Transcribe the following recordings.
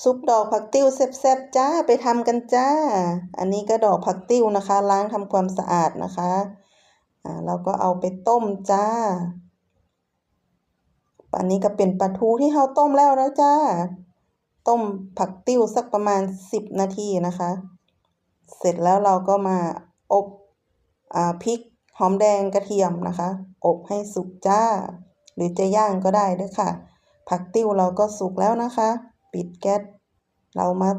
ซุปดอกผักติ้วแซ่บๆจ้าไปทำกันจ้า อันนี้ก็ดอกผักติ้วนะคะ ล้างทำความสะอาดนะคะอ่าเราก็เอาไปต้มจ้าอันนี้ก็เป็นปลาทูที่เราต้มแล้วนะจ้า ต้มผักติ้วสักประมาณสิบนาทีนะคะ เสร็จแล้วเราก็มาอบอ่าพริกหอมแดงกระเทียมนะคะ อบให้สุกจ้า หรือจะย่างก็ได้ด้วยค่ะ ผักติ้วเราก็สุกแล้วนะคะ ปิดแก๊สเรามา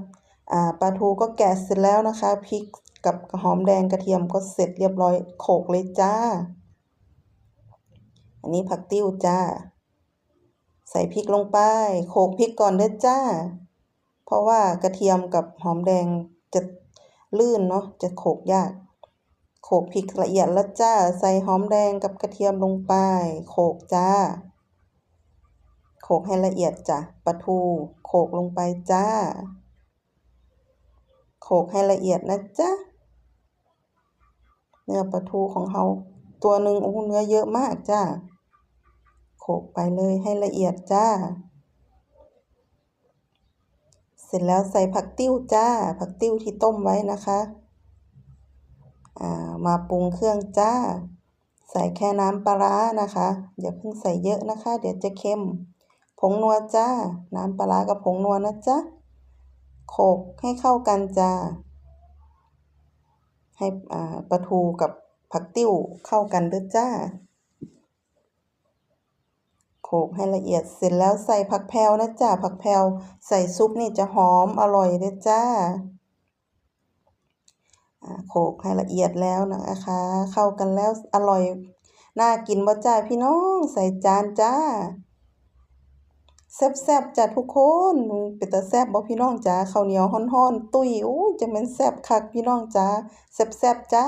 อ่าปลาทูก็แกะเสร็จแล้วนะคะพริกกับหอมแดงกระเทียมก็เสร็จเรียบร้อยโขกเลยจ้า อันนี้ผักติ้วจ้า ใส่พริกลงไปโขกพริกก่อนเด้อจ้า เพราะว่ากระเทียมกับหอมแดงจะลื่นเนาะจะโขกยาก โขกพริกละเอียดแล้วจ้า ใส่หอมแดงกับกระเทียมลงไป โขกจ้า โขกให้ละเอียดจ้ะปลาทูโขกลงไปจ้า โขกให้ละเอียดนะจ๊ะ เนื้อปลาทูของเขาตัวหนึ่งโอ้เนื้อเยอะมากจ้า โขกไปเลยให้ละเอียดจ้า เสร็จแล้วใส่ผักติ้วจ้า ผักติ้วที่ต้มไว้นะคะอ่ามาปรุงเครื่องจ้า ใส่แค่น้ำปลาร้านะคะ อย่าเพิ่งใส่เยอะนะคะ เดี๋ยวจะเค็ม งนัวจ้า น้ำปลากับผงนัวนะจ๊ะโขลกให้เข้ากันจ้า ให้ปลาทูกับผักติ้วเข้ากันด้วยจ้า โขลกให้ละเอียดเสร็จแล้วใส่ผักแพรวนะจ้าผักแพรวใส่ซุปนี่จะหอมอร่อยเลยจ้าโขลกให้ละเอียดแล้วนะคะ เข้ากันแล้วอร่อย น่ากินบ่จ้าพี่น้อง ใส่จานจ้า แซ่บๆจ้ะทุกคนเป็นตาแซ่บบ่พี่น้องจ้าข้าวเหนียวฮ้อนๆ ตุ้ยโอ้ยจะเป็นแซ่บคักพี่น้องจ้าแซ่บๆจ้า